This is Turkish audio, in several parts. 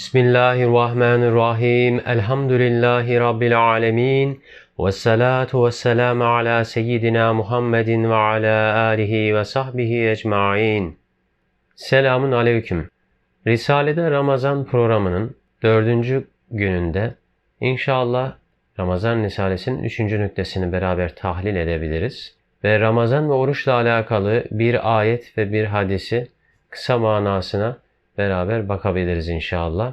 Bismillahirrahmanirrahim. Elhamdülillahi Rabbil alemin. Ve salatu ve selamu ala seyyidina Muhammedin ve ala alihi ve sahbihi ecma'in. Selamun aleyküm. Risale'de Ramazan programının dördüncü gününde inşallah Ramazan Risalesi'nin üçüncü nüktesini beraber tahlil edebiliriz. Ve Ramazan ve oruçla alakalı bir ayet ve bir hadisi kısa manasına beraber bakabiliriz inşallah.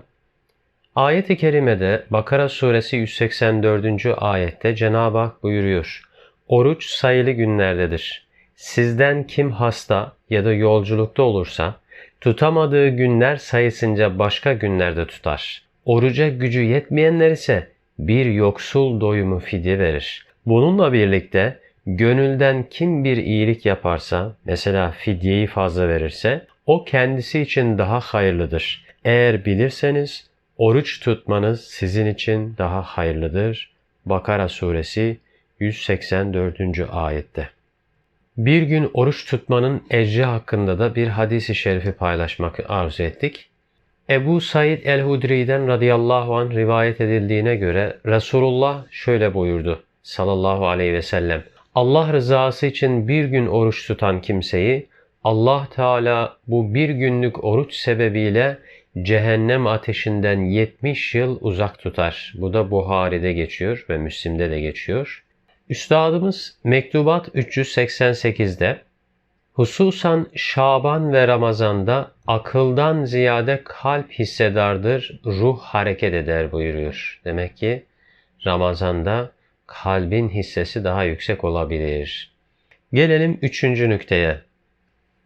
Ayet-i kerimede Bakara suresi 184. ayette Cenab-ı Hak buyuruyor. Oruç sayılı günlerdedir. Sizden kim hasta ya da yolculukta olursa tutamadığı günler sayısınca başka günlerde tutar. Oruca gücü yetmeyenler ise bir yoksul doyumu fidye verir. Bununla birlikte gönülden kim bir iyilik yaparsa, mesela fidyeyi fazla verirse, o kendisi için daha hayırlıdır. Eğer bilirseniz oruç tutmanız sizin için daha hayırlıdır. Bakara suresi 184. ayette. Bir gün oruç tutmanın ecri hakkında da bir hadisi şerifi paylaşmak arzu ettik. Ebu Said el-Hudri'den radıyallahu an rivayet edildiğine göre Resulullah şöyle buyurdu sallallahu aleyhi ve sellem. Allah rızası için bir gün oruç tutan kimseyi Allah Teala bu bir günlük oruç sebebiyle cehennem ateşinden 70 yıl uzak tutar. Bu da Buhari'de geçiyor ve Müslim'de de geçiyor. Üstadımız Mektubat 388'de hususan Şaban ve Ramazan'da akıldan ziyade kalp hissedardır, ruh hareket eder buyuruyor. Demek ki Ramazan'da kalbin hissesi daha yüksek olabilir. Gelelim üçüncü nükteye.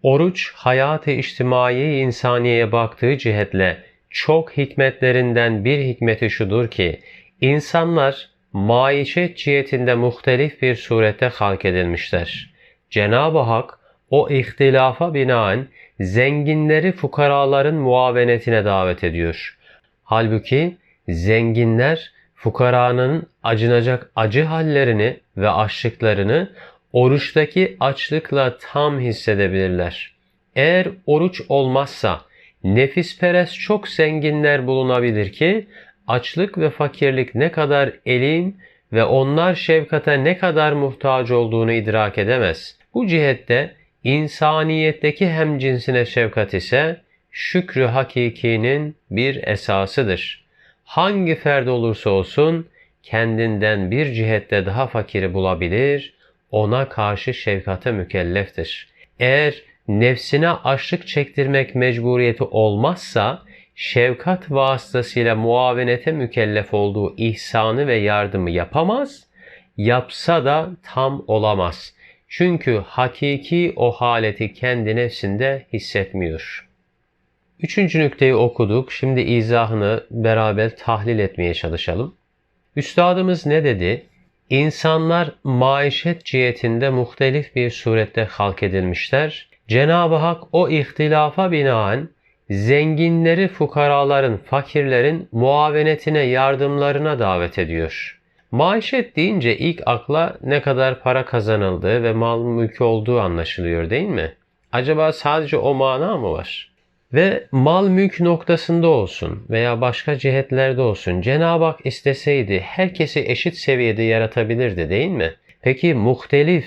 Oruç hayat-ı içtimai insaniyeye baktığı cihetle çok hikmetlerinden bir hikmeti şudur ki insanlar maişet cihetinde muhtelif bir surette halk edilmişler. Cenab-ı Hak o ihtilafa binaen zenginleri fukaraların muavenetine davet ediyor. Halbuki zenginler fukaranın acınacak acı hallerini ve açlıklarını oruçtaki açlıkla tam hissedebilirler. Eğer oruç olmazsa nefisperest çok zenginler bulunabilir ki açlık ve fakirlik ne kadar elim ve onlar şefkate ne kadar muhtaç olduğunu idrak edemez. Bu cihette insaniyetteki hem cinsine şefkat ise şükrü hakikinin bir esasıdır. Hangi ferd olursa olsun kendinden bir cihette daha fakiri bulabilir, ona karşı şefkate mükelleftir. Eğer nefsine açlık çektirmek mecburiyeti olmazsa, şefkat vasıtasıyla muavenete mükellef olduğu ihsanı ve yardımı yapamaz, yapsa da tam olamaz. Çünkü hakiki o haleti kendi nefsinde hissetmiyor. Üçüncü nükteyi okuduk. Şimdi izahını beraber tahlil etmeye çalışalım. Üstadımız ne dedi? İnsanlar maişet cihetinde muhtelif bir surette halk edilmişler. Cenab-ı Hak o ihtilafa binaen zenginleri fukaraların, fakirlerin muavenetine, yardımlarına davet ediyor. Maişet deyince ilk akla ne kadar para kazanıldığı ve mal mülkü olduğu anlaşılıyor değil mi? Acaba sadece o mana mı var? Ve mal mülk noktasında olsun veya başka cihetlerde olsun Cenab-ı Hak isteseydi herkesi eşit seviyede yaratabilirdi değil mi? Peki muhtelif,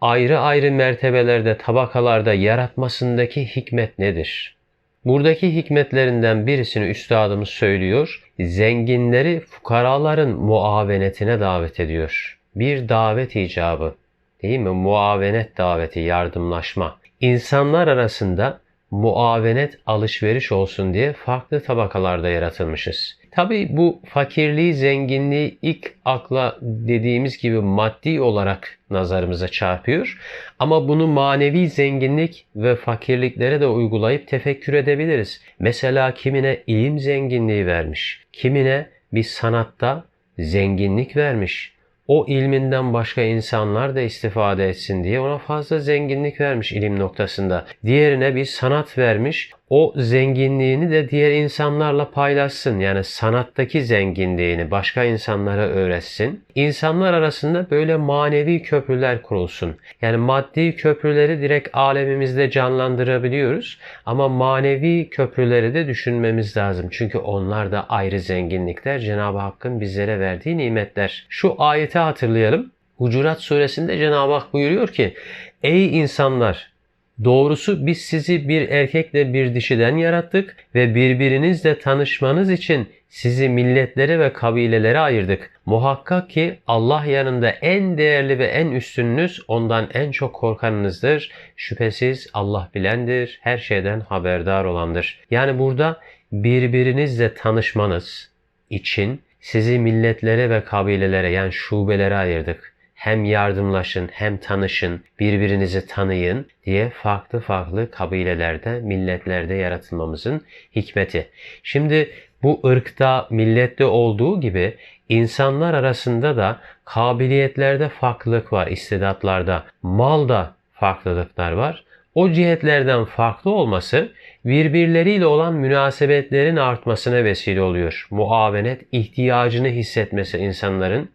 ayrı ayrı mertebelerde, tabakalarda yaratmasındaki hikmet nedir? Buradaki hikmetlerinden birisini üstadımız söylüyor. Zenginleri fukaraların muavenetine davet ediyor. Bir davet icabı. Değil mi? Muavenet daveti, yardımlaşma. İnsanlar arasında muavenet alışveriş olsun diye farklı tabakalarda yaratılmışız. Tabi bu fakirliği, zenginliği ilk akla dediğimiz gibi maddi olarak nazarımıza çarpıyor. Ama bunu manevi zenginlik ve fakirliklere de uygulayıp tefekkür edebiliriz. Mesela kimine ilim zenginliği vermiş, kimine bir sanatta zenginlik vermiş, o ilminden başka insanlar da istifade etsin diye ona fazla zenginlik vermiş ilim noktasında. Diğerine bir sanat vermiş. o zenginliğini de diğer insanlarla paylaşsın. Yani sanattaki zenginliğini başka insanlara öğretsin. İnsanlar arasında böyle manevi köprüler kurulsun. Yani maddi köprüleri direkt alemimizde canlandırabiliyoruz ama manevi köprüleri de düşünmemiz lazım. Çünkü onlar da ayrı zenginlikler. Cenab-ı Hakk'ın bizlere verdiği nimetler. Şu ayeti hatırlayalım. Hucurat suresinde Cenab-ı Hak buyuruyor ki Ey insanlar Doğrusu biz sizi bir erkekle bir dişiden yarattık ve birbirinizle tanışmanız için sizi milletlere ve kabilelere ayırdık. Muhakkak ki Allah yanında en değerli ve en üstününüz ondan en çok korkanınızdır. Şüphesiz Allah bilendir, her şeyden haberdar olandır. Yani burada birbirinizle tanışmanız için sizi milletlere ve kabilelere yani şubelere ayırdık hem yardımlaşın hem tanışın, birbirinizi tanıyın diye farklı farklı kabilelerde, milletlerde yaratılmamızın hikmeti. Şimdi bu ırkta, millette olduğu gibi insanlar arasında da kabiliyetlerde farklılık var, istidatlarda, malda farklılıklar var. O cihetlerden farklı olması birbirleriyle olan münasebetlerin artmasına vesile oluyor. Muavenet ihtiyacını hissetmesi insanların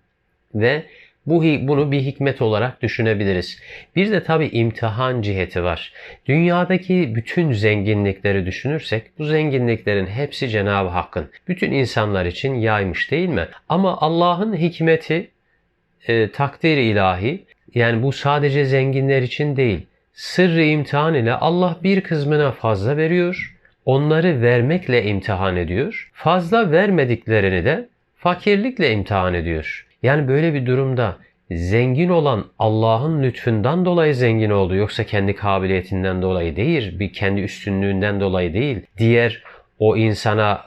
ve bu bunu bir hikmet olarak düşünebiliriz. Bir de tabi imtihan ciheti var. Dünyadaki bütün zenginlikleri düşünürsek bu zenginliklerin hepsi Cenab-ı Hakk'ın. Bütün insanlar için yaymış değil mi? Ama Allah'ın hikmeti e, takdir ilahi yani bu sadece zenginler için değil. Sırrı imtihan ile Allah bir kısmına fazla veriyor. Onları vermekle imtihan ediyor. Fazla vermediklerini de fakirlikle imtihan ediyor. Yani böyle bir durumda zengin olan Allah'ın lütfundan dolayı zengin oldu. Yoksa kendi kabiliyetinden dolayı değil, bir kendi üstünlüğünden dolayı değil. Diğer o insana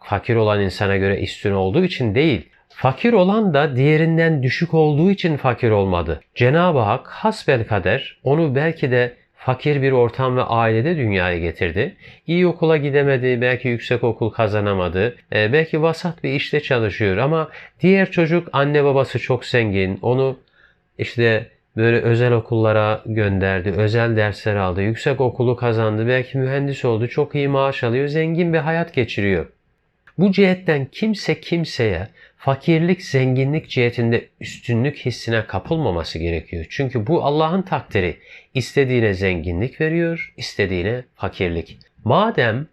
fakir olan insana göre üstün olduğu için değil. Fakir olan da diğerinden düşük olduğu için fakir olmadı. Cenab-ı Hak hasbel kader onu belki de fakir bir ortam ve ailede dünyaya getirdi. İyi okula gidemedi, belki yüksek okul kazanamadı, e, belki vasat bir işte çalışıyor ama diğer çocuk anne babası çok zengin, onu işte böyle özel okullara gönderdi, özel dersler aldı, yüksek okulu kazandı, belki mühendis oldu, çok iyi maaş alıyor, zengin bir hayat geçiriyor. Bu cihetten kimse kimseye fakirlik, zenginlik cihetinde üstünlük hissine kapılmaması gerekiyor. Çünkü bu Allah'ın takdiri. İstediğine zenginlik veriyor, istediğine fakirlik. Madem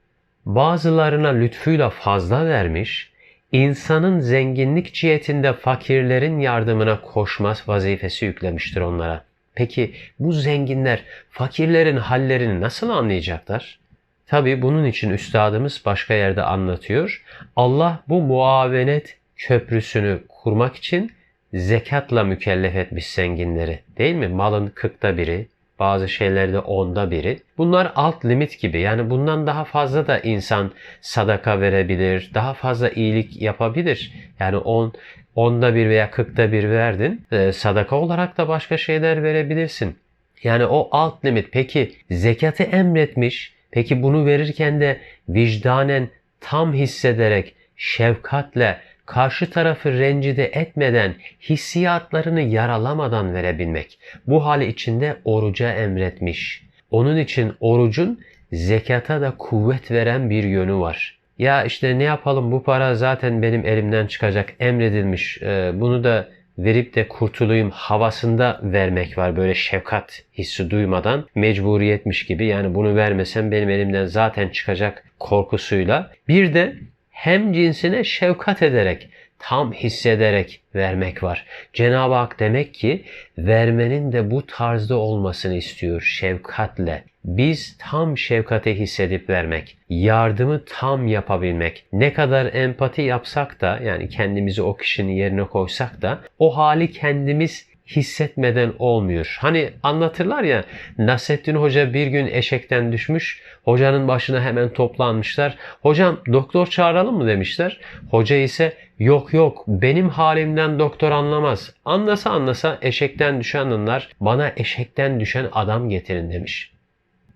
bazılarına lütfuyla fazla vermiş, insanın zenginlik cihetinde fakirlerin yardımına koşma vazifesi yüklemiştir onlara. Peki bu zenginler fakirlerin hallerini nasıl anlayacaklar? Tabi bunun için üstadımız başka yerde anlatıyor. Allah bu muavenet köprüsünü kurmak için zekatla mükellef etmiş zenginleri. Değil mi? Malın kırkta biri, bazı şeylerde onda biri. Bunlar alt limit gibi. Yani bundan daha fazla da insan sadaka verebilir, daha fazla iyilik yapabilir. Yani on, onda bir veya kırkta bir verdin. E, sadaka olarak da başka şeyler verebilirsin. Yani o alt limit. Peki zekatı emretmiş. Peki bunu verirken de vicdanen tam hissederek, şefkatle, karşı tarafı rencide etmeden, hissiyatlarını yaralamadan verebilmek. Bu hali içinde oruca emretmiş. Onun için orucun zekata da kuvvet veren bir yönü var. Ya işte ne yapalım bu para zaten benim elimden çıkacak emredilmiş ee, bunu da verip de kurtulayım havasında vermek var böyle şefkat hissi duymadan mecburiyetmiş gibi yani bunu vermesem benim elimden zaten çıkacak korkusuyla bir de hem cinsine şefkat ederek, tam hissederek vermek var. Cenab-ı Hak demek ki vermenin de bu tarzda olmasını istiyor şefkatle. Biz tam şefkate hissedip vermek, yardımı tam yapabilmek. Ne kadar empati yapsak da yani kendimizi o kişinin yerine koysak da o hali kendimiz hissetmeden olmuyor. Hani anlatırlar ya Nasrettin Hoca bir gün eşekten düşmüş. Hocanın başına hemen toplanmışlar. Hocam doktor çağıralım mı demişler. Hoca ise yok yok benim halimden doktor anlamaz. Anlasa anlasa eşekten düşen anlar bana eşekten düşen adam getirin demiş.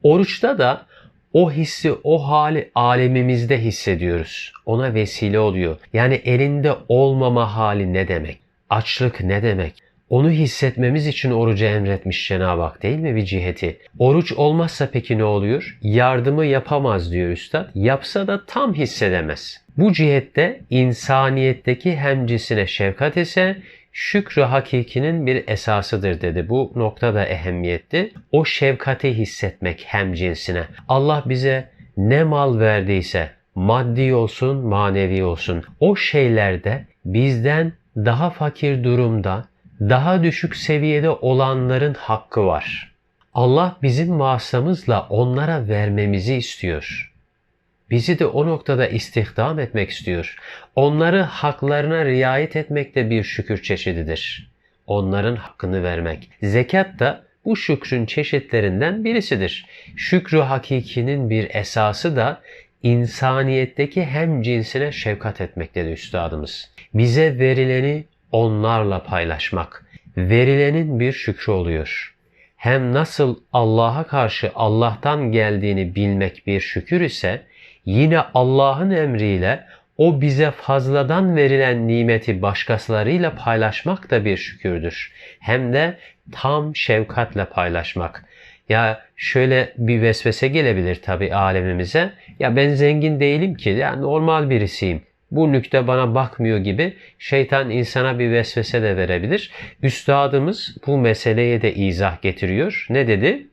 Oruçta da o hissi, o hali alemimizde hissediyoruz. Ona vesile oluyor. Yani elinde olmama hali ne demek? Açlık ne demek? Onu hissetmemiz için orucu emretmiş Cenab-ı Hak değil mi bir ciheti? Oruç olmazsa peki ne oluyor? Yardımı yapamaz diyor Üstad. Yapsa da tam hissedemez. Bu cihette insaniyetteki hemcisine şefkat ise şükrü hakikinin bir esasıdır dedi. Bu nokta da ehemmiyetli. O şefkati hissetmek hem cinsine. Allah bize ne mal verdiyse maddi olsun manevi olsun o şeylerde bizden daha fakir durumda, daha düşük seviyede olanların hakkı var. Allah bizim vasıtamızla onlara vermemizi istiyor. Bizi de o noktada istihdam etmek istiyor. Onları haklarına riayet etmek de bir şükür çeşididir. Onların hakkını vermek. Zekat da bu şükrün çeşitlerinden birisidir. Şükrü hakikinin bir esası da insaniyetteki hem cinsine şefkat etmektedir üstadımız. Bize verileni onlarla paylaşmak. Verilenin bir şükrü oluyor. Hem nasıl Allah'a karşı Allah'tan geldiğini bilmek bir şükür ise yine Allah'ın emriyle o bize fazladan verilen nimeti başkasılarıyla paylaşmak da bir şükürdür. Hem de tam şefkatle paylaşmak. Ya şöyle bir vesvese gelebilir tabi alemimize. Ya ben zengin değilim ki, ya normal birisiyim. Bu nükte bana bakmıyor gibi şeytan insana bir vesvese de verebilir. Üstadımız bu meseleye de izah getiriyor. Ne dedi?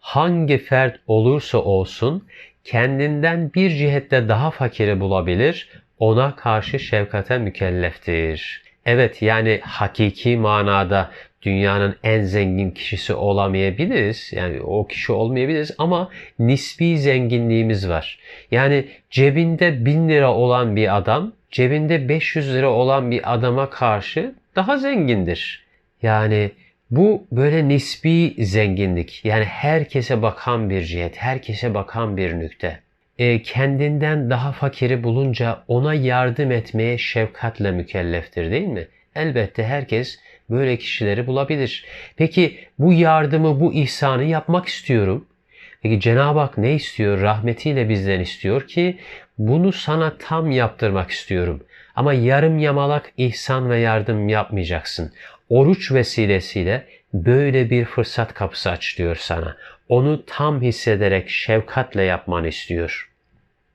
Hangi fert olursa olsun kendinden bir cihette daha fakiri bulabilir, ona karşı şefkate mükelleftir. Evet yani hakiki manada dünyanın en zengin kişisi olamayabiliriz. Yani o kişi olmayabiliriz ama nispi zenginliğimiz var. Yani cebinde 1000 lira olan bir adam cebinde 500 lira olan bir adama karşı daha zengindir. Yani bu böyle nispi zenginlik. Yani herkese bakan bir cihet, herkese bakan bir nükte. E, kendinden daha fakiri bulunca ona yardım etmeye şefkatle mükelleftir değil mi? Elbette herkes böyle kişileri bulabilir. Peki bu yardımı, bu ihsanı yapmak istiyorum. Peki Cenab-ı Hak ne istiyor? Rahmetiyle bizden istiyor ki bunu sana tam yaptırmak istiyorum. Ama yarım yamalak ihsan ve yardım yapmayacaksın. Oruç vesilesiyle böyle bir fırsat kapısı açılıyor sana. Onu tam hissederek şefkatle yapmanı istiyor.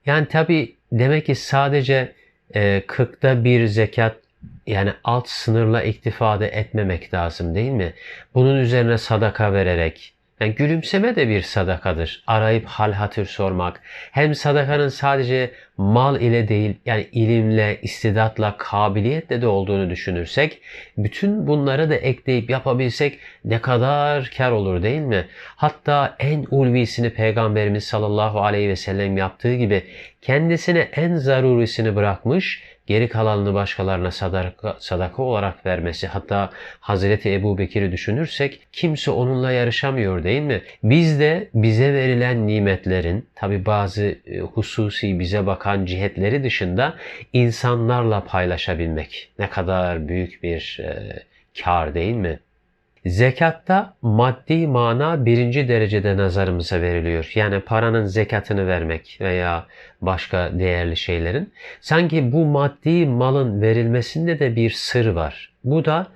Yani tabi demek ki sadece e, 40'da bir zekat yani alt sınırla iktifade etmemek lazım değil mi? Bunun üzerine sadaka vererek, yani gülümseme de bir sadakadır. Arayıp hal hatır sormak. Hem sadakanın sadece mal ile değil yani ilimle, istidatla, kabiliyetle de olduğunu düşünürsek bütün bunları da ekleyip yapabilsek ne kadar kar olur değil mi? Hatta en ulvisini Peygamberimiz sallallahu aleyhi ve sellem yaptığı gibi kendisine en zarurisini bırakmış geri kalanını başkalarına sadaka, sadaka olarak vermesi hatta Hazreti Ebu Bekir'i düşünürsek kimse onunla yarışamıyor değil mi? Biz de bize verilen nimetlerin tabi bazı e, hususi bize bakan cihetleri dışında insanlarla paylaşabilmek ne kadar büyük bir e, kar değil mi? Zekatta maddi mana birinci derecede nazarımıza veriliyor. Yani paranın zekatını vermek veya başka değerli şeylerin. Sanki bu maddi malın verilmesinde de bir sır var. Bu da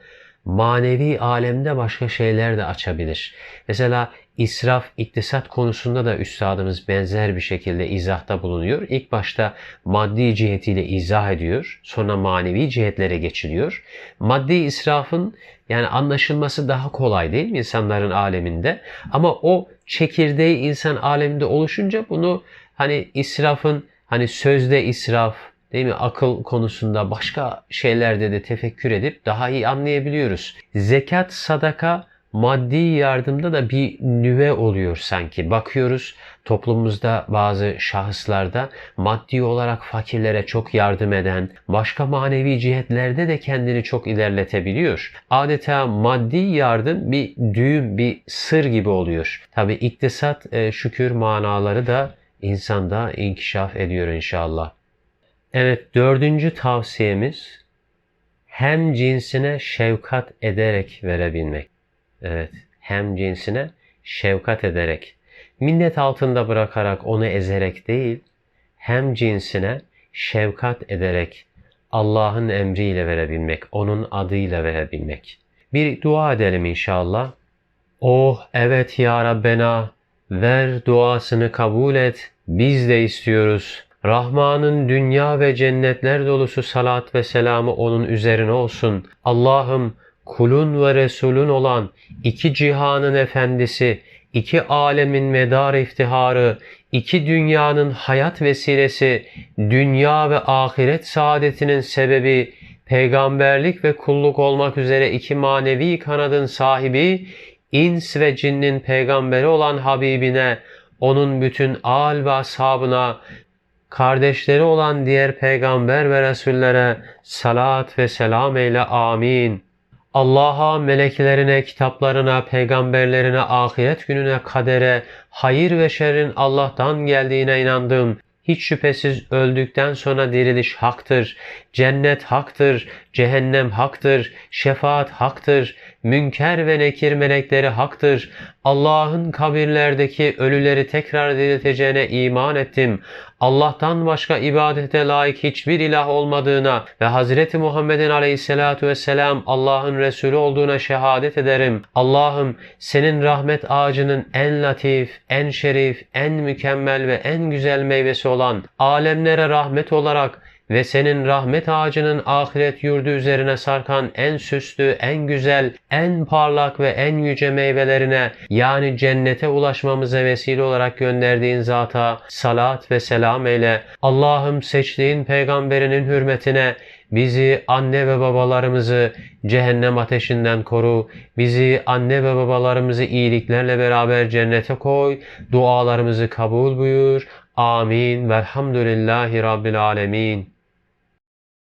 manevi alemde başka şeyler de açabilir. Mesela israf, iktisat konusunda da üstadımız benzer bir şekilde izahta bulunuyor. İlk başta maddi cihetiyle izah ediyor. Sonra manevi cihetlere geçiliyor. Maddi israfın yani anlaşılması daha kolay değil mi insanların aleminde? Ama o çekirdeği insan aleminde oluşunca bunu hani israfın hani sözde israf değil mi akıl konusunda başka şeylerde de tefekkür edip daha iyi anlayabiliyoruz. Zekat, sadaka maddi yardımda da bir nüve oluyor sanki. Bakıyoruz toplumumuzda bazı şahıslarda maddi olarak fakirlere çok yardım eden, başka manevi cihetlerde de kendini çok ilerletebiliyor. Adeta maddi yardım bir düğüm, bir sır gibi oluyor. Tabi iktisat e, şükür manaları da insanda inkişaf ediyor inşallah. Evet dördüncü tavsiyemiz hem cinsine şefkat ederek verebilmek. Evet, hem cinsine şefkat ederek, minnet altında bırakarak onu ezerek değil, hem cinsine şefkat ederek Allah'ın emriyle verebilmek, onun adıyla verebilmek. bir dua edelim inşallah. Oh evet ya Rabbena, ver duasını kabul et, biz de istiyoruz. Rahman'ın dünya ve cennetler dolusu salat ve selamı onun üzerine olsun. Allah'ım kulun ve Resulün olan iki cihanın efendisi, iki alemin medar iftiharı, iki dünyanın hayat vesilesi, dünya ve ahiret saadetinin sebebi, peygamberlik ve kulluk olmak üzere iki manevi kanadın sahibi, ins ve cinnin peygamberi olan Habibine, onun bütün al ve ashabına, kardeşleri olan diğer peygamber ve resullere salat ve selam eyle amin. Allah'a, meleklerine, kitaplarına, peygamberlerine, ahiret gününe, kadere, hayır ve şerrin Allah'tan geldiğine inandım. Hiç şüphesiz öldükten sonra diriliş haktır, cennet haktır, cehennem haktır, şefaat haktır, münker ve nekir melekleri haktır. Allah'ın kabirlerdeki ölüleri tekrar dirilteceğine iman ettim. Allah'tan başka ibadete layık hiçbir ilah olmadığına ve Hazreti Muhammed'in aleyhissalatu vesselam Allah'ın Resulü olduğuna şehadet ederim. Allah'ım senin rahmet ağacının en latif, en şerif, en mükemmel ve en güzel meyvesi olan alemlere rahmet olarak ve senin rahmet ağacının ahiret yurdu üzerine sarkan en süslü, en güzel, en parlak ve en yüce meyvelerine yani cennete ulaşmamıza vesile olarak gönderdiğin zata salat ve selam eyle. Allah'ım seçtiğin peygamberinin hürmetine Bizi, anne ve babalarımızı cehennem ateşinden koru. Bizi, anne ve babalarımızı iyiliklerle beraber cennete koy. Dualarımızı kabul buyur. Amin. Velhamdülillahi Rabbil Alemin.